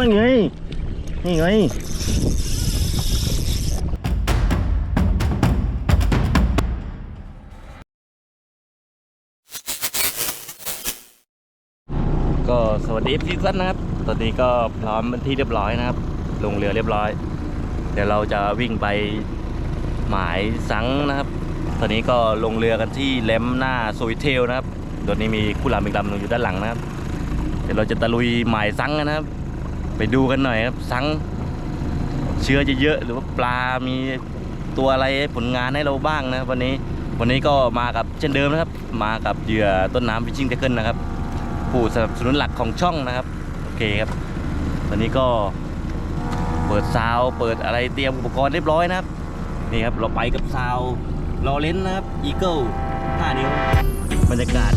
นั่นไง นี่ไงก็สวัสดีพี่สั้นนะครับ ตอนนี้ก็พร้อมเป็นที่เรียบร้อยนะครับ ลงเรือเรียบร้อย เดี๋ยวเราจะวิ่งไปหมายสังนะครับ ตอนนี้ก็ลงเรือกันที่แลมหน้าสวิเทลนะครับตอนนี้มีคู่ลำอีกลำหนึงอยู่ด้านหลังนะครับ เดี๋ยวเราจะตะลุยหมายสังกันนะครับ ไปดูกันหน่อยครับสังเชื้อจะเยอะหรือว่าปลา มีตัวอะไรผลงานให้เราบ้างนะวันนี้วันนี้ก็มากับเช่นเดิมนะครับ มากับเหยื่อต้นน้ำฟิชชิ่งเทเกิลนะครับ ผู้สนับสนุนหลักของช่องนะครับโอเคครับตอนนี้ก็เปิดซาวเปิดอะไรเตรียมอุปกรณ์เรียบร้อยนะครับนี่ครับเราไปกับซาวรอเลนนะครับอีเกิล5นิ้วบรรยากาศ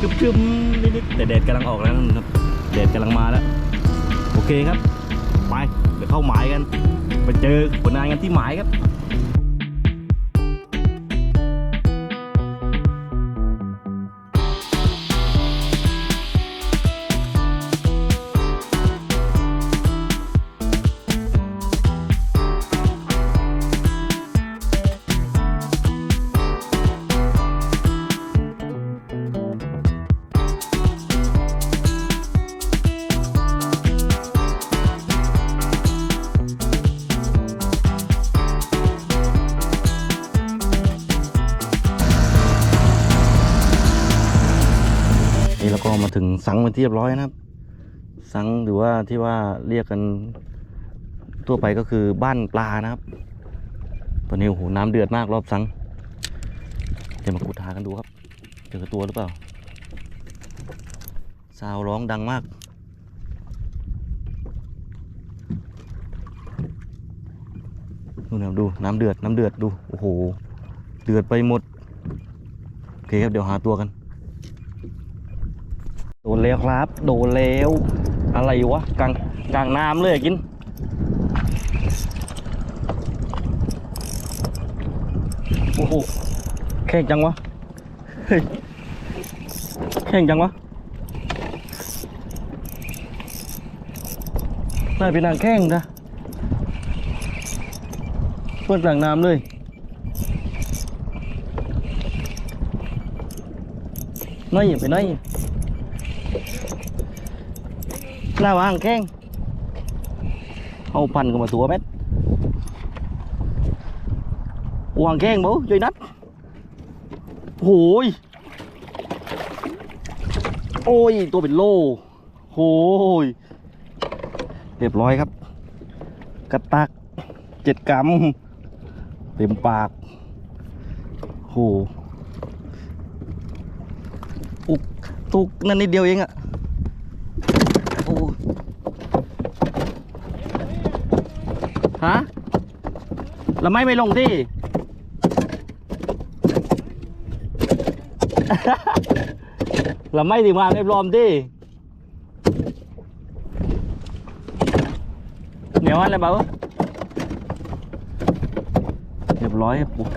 ครึมๆนิดๆแต่แดดกำลังออกแล้วนะครับแดดกำลังมาแล้ว โอเคครับ ไปเดี๋ยวเข้าหมายกัน ไปเจอผลงานกันที่หมายครับ ก็มาถึงสังเป็นที่เรียบร้อยนะครับ สังหรือว่าที่ว่าเรียกกันทั่วไปก็คือบ้านปลานะครับ ตอนนี้โอ้โหน้ำเดือดมากรอบสังเดี๋ยวมาขุดหากันดูครับเจอตัวหรือเปล่าซาวร้องดังมากดูนะดูน้ำเดือดน้ำเดือดดูโอ้โหเดือดไปหมดโอเคครับเดี๋ยวหาตัวกัน โดนแล้วครับ โดนแล้ว อะไรวะกลางกลางน้ำเลยกิน โอ้โหแข่งจังวะแข่งจังวะน่าเป็นนางแข่งนะเพื่อนกลางน้ำเลยน้อยไปน้อย หน้าวางแข้งเอาพันก็มาตัวเม็ดวางแข้งบ่ช่วยนัดโอ้ยโอ้ย ตัวเป็นโลโอ้ยเรียบร้อยครับ กระตักเจ็ดกรัมเต็มปากโหอุกตุกนั่นนิดเดียวเองอะ โอ้ ฮะแล้วไม่ไม่ลงที่แล้วไม่ดีมาไม่ปลอมที่เหนียวอะไรเปล่าเรียบร้อยครับปุ๊บ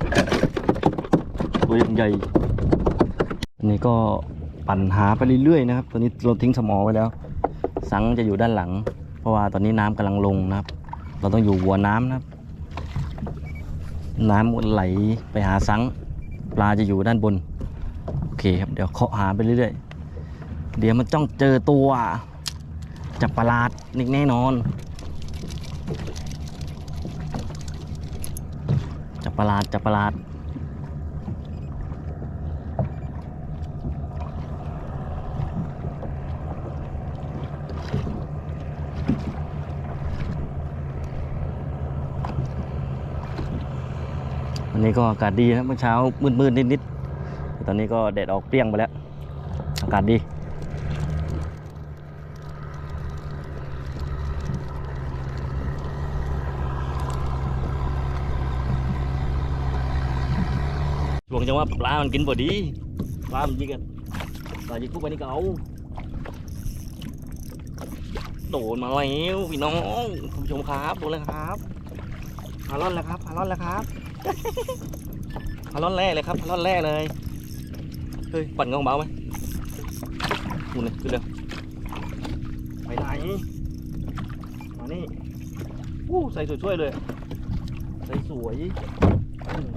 ตัวใหญ่อันนี้ก็ปั่นหาไปเรื่อยๆนะครับ ตอนนี้เราทิ้งสมอไว้แล้ว สังจะอยู่ด้านหลัง เพราะว่าตอนนี้น้ำกำลังลงนะครับ เราต้องอยู่หัวน้ำนะครับ น้ำไหลไปหาสัง ปลาจะอยู่ด้านบน โอเคครับ เดี๋ยวเคาะหาไปเรื่อยๆ เดี๋ยวมันจ้องเจอตัวจับประหลาดนี่แน่นอน จับประหลาดจับประหลาด วันนี้ก็อากาศดีนะเมื่อเช้ามืดๆนิดๆตอนนี้ก็แดดออกเปรี้ยงไปแล้ว อากาศดีช่วงจังหวะปลา มันกินพอดี ปลา มันยิงกันปลายิงปุ๊บไปนี่ก็เอาโดนมาแล้วพี่น้องคุณผู้ชมครับโดนแล้วครับฮารอนแล้วครับฮารอนแล้วครับ ฮารอนแร่เลยครับฮารอนแร่เลยเฮ้ยปั่นกองเบาไหมนู่นเลยขึ้นเลยไปไหนมานี่อู้ใส่สวยๆเลยใส่สวยอืม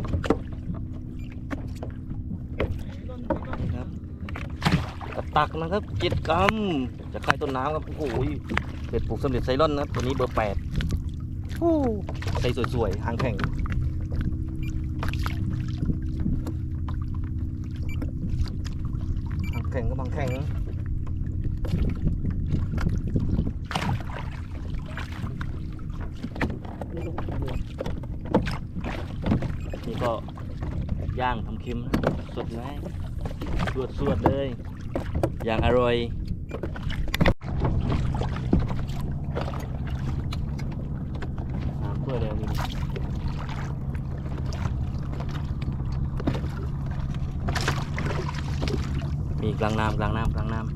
นี่ครับกระตักนะครับเจ็ดกรัมจะคลายต้นน้ำครับโอ้โหเบ็ดปลูกสำเร็จไซรอนนะครับตัวนี้เบอร์แปดอู้ใส่สวยๆหางแข็ง หางแข็งก็บางแข็งนี่ก็ย่างทำคิมสดไหมสวดสวดๆเลย อย่างอร่อย น้ำเพื่อเลยนี่มี กลางน้ำกลางน้ำกลางน้ำ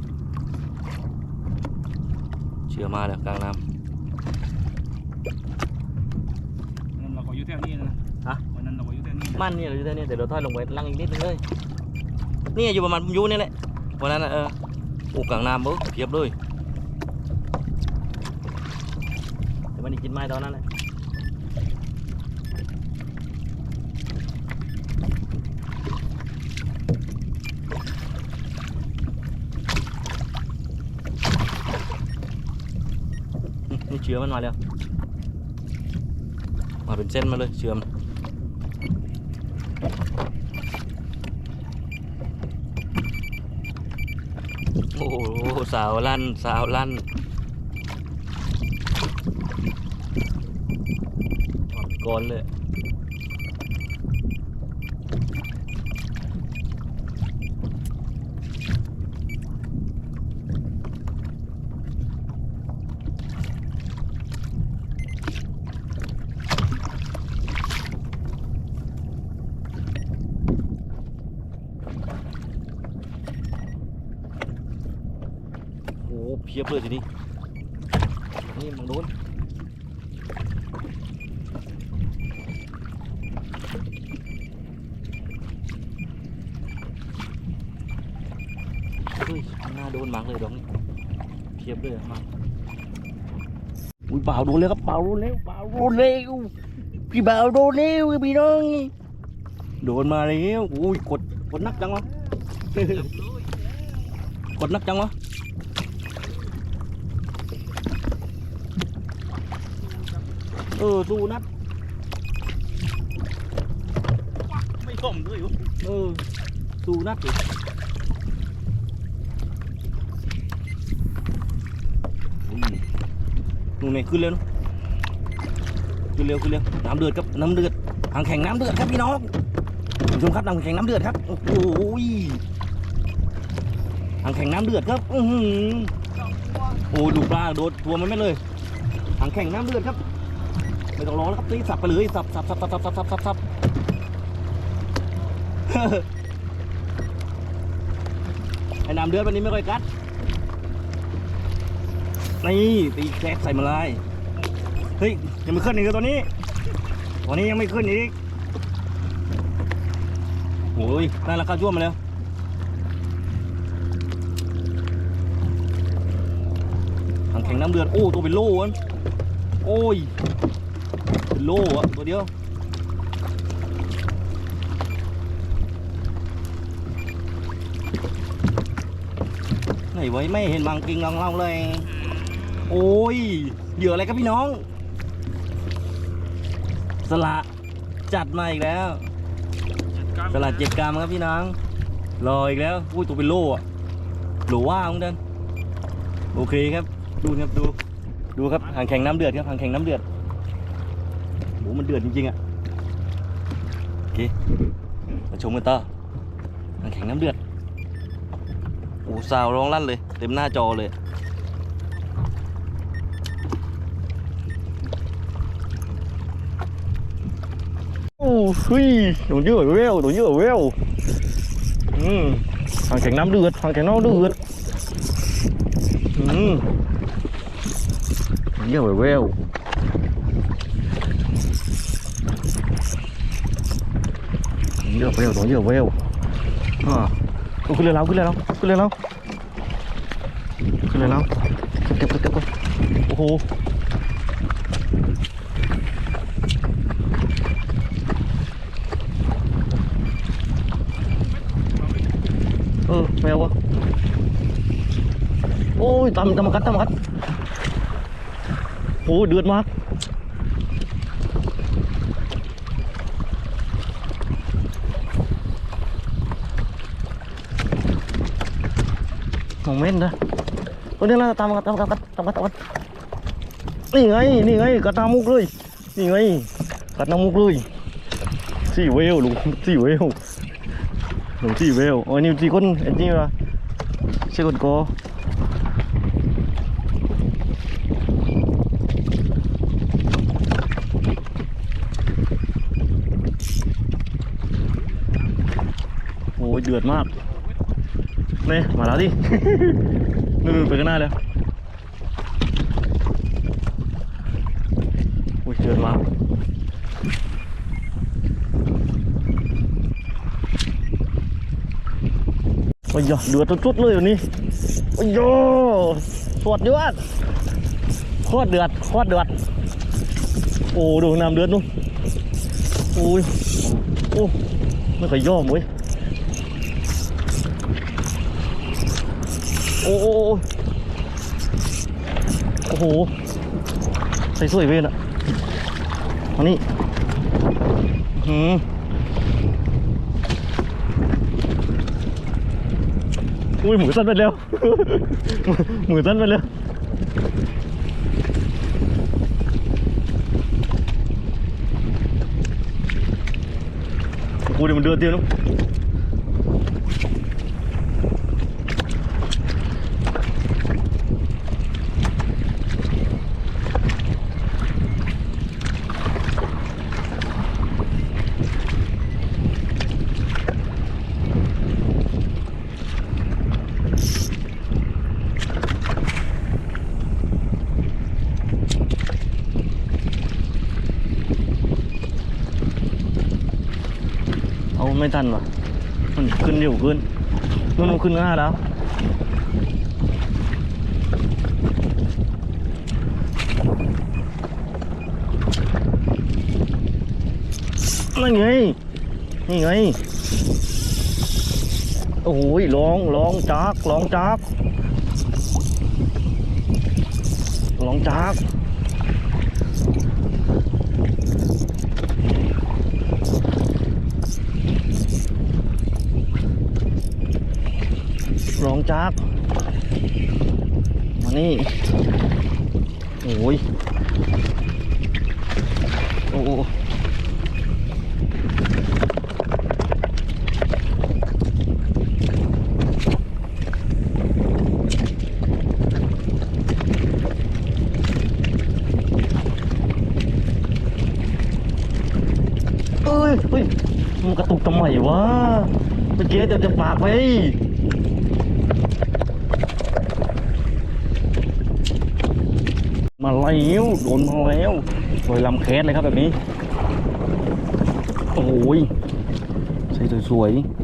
เชื่อมาแล้วกลางน้นั่นเราก็อยู่แถวนี้นะฮะวันนั้นเราก็อยู่แถวนี้ำมันเนี่ยเราอยู่ที่นี่แต่เราถอยลงไปลังอีกนิดนึงเลยนี่อยู่ประมาณอยูนี่แหละวันนั้นน่ะเออโอ้กลางน้ำเบ้อเพียบเลยแต่วันนี้กินไม้ตอนนั้นแหละอืมนี่เชื้อมันมาแล้ว มาเป็นเส้นมาเลยเชื่อมโอ้โหสาวลั่นสาวลั่นก่อนเลย โอ้โหเพียบเลยทีนี้นี่มองโดนเฮ้ยหน้าโดนหมากเลยดอกนี้เพียบเลยมาอุ้ยเบาโดนเลยครับเบาโดนเร็วเบาโดนเร็วพี่เบาโดนเร็วพี่น้องโดนมาแล้วอุ้ยกดกดนักจังวะกดนักจังวะ เออสู้นัดไม่ข่มด้วยอยู่เออสู้นัดดิอุ้ยนู่นไงขึ้นเร็วนะขึ้นเร็วขึ้นเร็วน้ำเดือดครับน้ำเดือดหางแข่งน้ำเดือดครับพี่น้องคุณผู้ชมครับหางแข่งน้ำเดือดครับโอ้โหหางแข่งน้ำเดือดครับ อือหือโอ้ดูปลาโดดตัวมันไม่เลยหางแข่งน้ำเดือดครับ ไม่ต้องรอแล้วครับตีสับไปเลยสับสับสับสับสับสับสับสับสับไอ้น้ำเดือดวันนี้ไม่ค่อยกัดนี่ตีแคกใส่มาเลยเฮ้ยยังไม่ขึ้นอีกตัวนี้ตัวนี้ยังไม่ขึ้นอีกโอ้ยได้ราคาจ้วมมาแล้วหางแข็งน้ำเดือดโอ้ตัวเป็นโล่โอ้ย นโล่อะตัวเดียวไหนไว้ไม่เห็นบางกิงลองเล่าเลย โอ้ยเหยื่ออะไรครับพี่น้อง สละจัดมาอีกแล้ว สลัดเจ็ดกรัมครับพี่น้องรออีกแล้วอุ้ยตัวเป็นโล่อะโหลว่าของเดินโอเคครับ ดูครับดู ดูครับหางแข็งน้ำเดือดครับหางแข็งน้ำเดือดโห มันเดือดจริงๆอะโอเคมาชมกันต่อหางแข็งน้ำเดือดโอ้สาวร้องลั่นเลย เต็มหน้าจอเลยโอ้ยตัวเยอะเวลตัวเยอะเวลอืมหางแข็งน้ำเดือดหางแข็งน้ำเดือดอืมตัวเยอะเวล เยอะเวลตัวเยอะเวลอ่าขึ้นเรือเราขึ้นเรือเราขึ้นเรือเราขึ้นเรือเราเก็บเก็บเก็บโอ้โหเออแมววะโอ้ยตามตาำกัดตาำกัดโอ้เดือดมาก มองเม่นนะโอ้ยนี่ละตามมากัดตามกัดตามกัดตามกัดนี่ไงนี่ไงกัดน้ำมุกเลยนี่ไงกัดน้ำมุกเลยสี่เวลลุงสี่เวลหนูที่เวลโอ้ยนี่ที่คนไอ้นี่วะใช่คนโกโอ้ยเดือดมาก นี่มาแล้วดิ นู่นไปข้างหน้าแล้วโอ้ยเดือดมาโอ้ยเดือดจุดๆเลยวันนี้โอ้ยโยสวดเดือดโคตรเดือดโคตรเดือด โอ้ดูน้ำเดือดนู่นโอ้ยโอ้ไม่เคยย่อมเว้ย โอ้โอ้โอ้โห ใส่สวยเว้ยน่ะอันนี้หืมอุ้ยหมูสั้นไปแล้ว หมูสั้นไปแล้วกูเดี๋ยวมันเดือดเดียวนะ ไม่ทันว่ะมันขึ้นเร็วขึ้นนู่นมันขึ้นง่าแล้ว นั่นไง นี่ไง โอ้โหร้องร้องจากร้องจากร้องจาก ร้องจากมานี่โอ้ยโอ้โอ้เอ้ยเฮ้ยมันกระตุกทำไมวะเมื่อกี้จะจะปากไป มา แล้วโดนมาแล้วโดยลำแคสเลยครับแบบนี้ โอ้ยใส่สวยๆ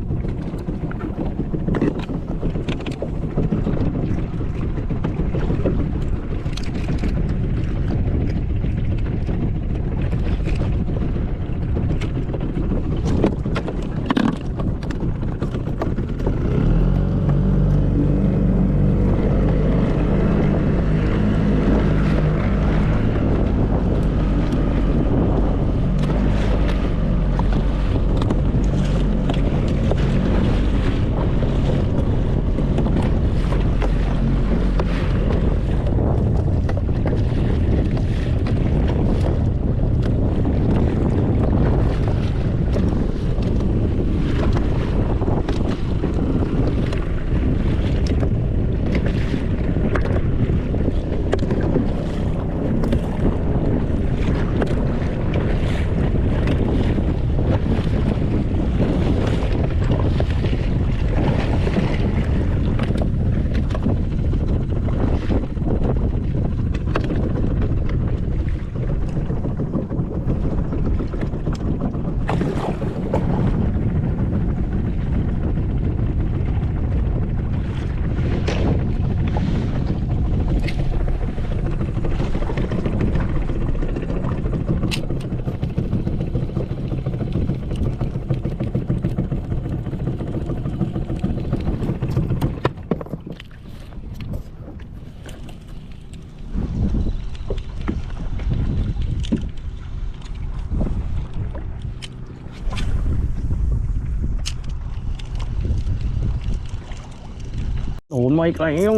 อีกแล้ว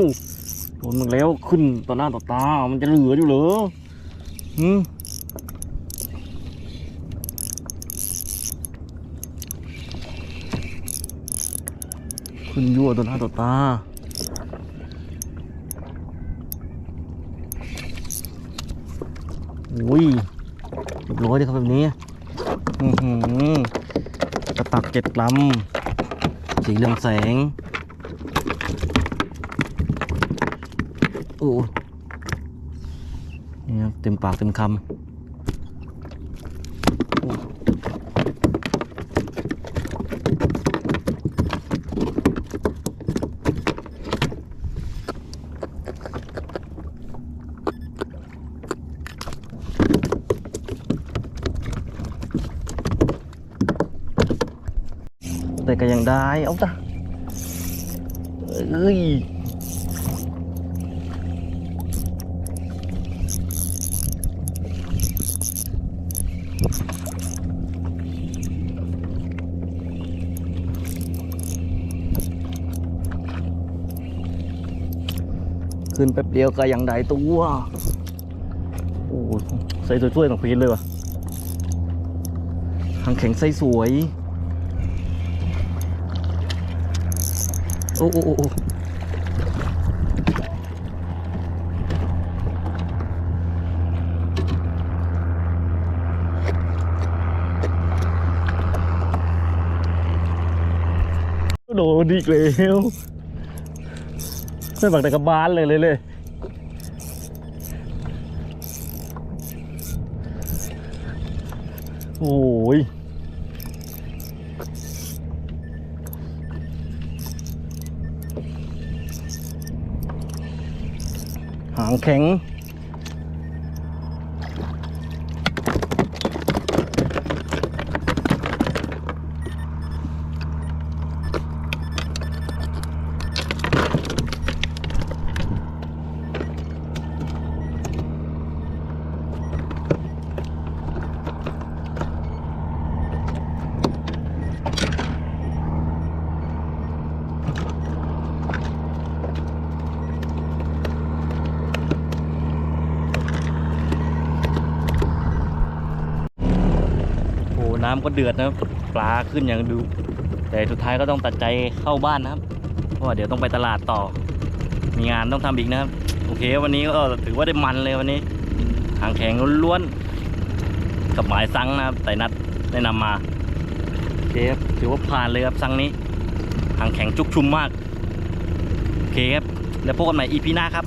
โดนมึงแล้วขึ้นต่อหน้าต่อตา มันจะเหลืออยู่เหรอหืมขึ้นยั่วต่อหน้าต่อตาโอ้ยเรียบร้อยเลยครับแบบนี้อือหือกระตักเจ็ดลำสีเรืองแสง โอ้นี่ครับเต็มปากเต็มคำแต่ก็ยังได้ เอาจ้ะเอ้ย ขึ้นแป๊บเดียวก็ยังได้ตัวโอ้ใส่สวยๆต้องพีนเลยวะหางแข็งใส่สวยโอ้โอ้โอ้โอ้โดนดีกแล้ว ไม่บักแต่กระบาลเลยเลยเลยโอ้ยหางแข็ง โอ้ น้ำก็เดือดนะครับปลาขึ้นอย่างดู แต่สุดท้ายก็ต้องตัดใจเข้าบ้านนะครับเพราะว่าเดี๋ยวต้องไปตลาดต่อ มีงานต้องทำอีกนะครับ โอเค วันนี้ก็ถือว่าได้มันเลยวันนี้หางแข็งล้วนๆกับหมายซังนะครับแต่นัดแนะนำมาโอเคครับถือว่าผ่านเลยครับซังนี้หางแข็งจุกชุมมากโอเคครับแล้วพบกันใหม่ EP หน้าครับ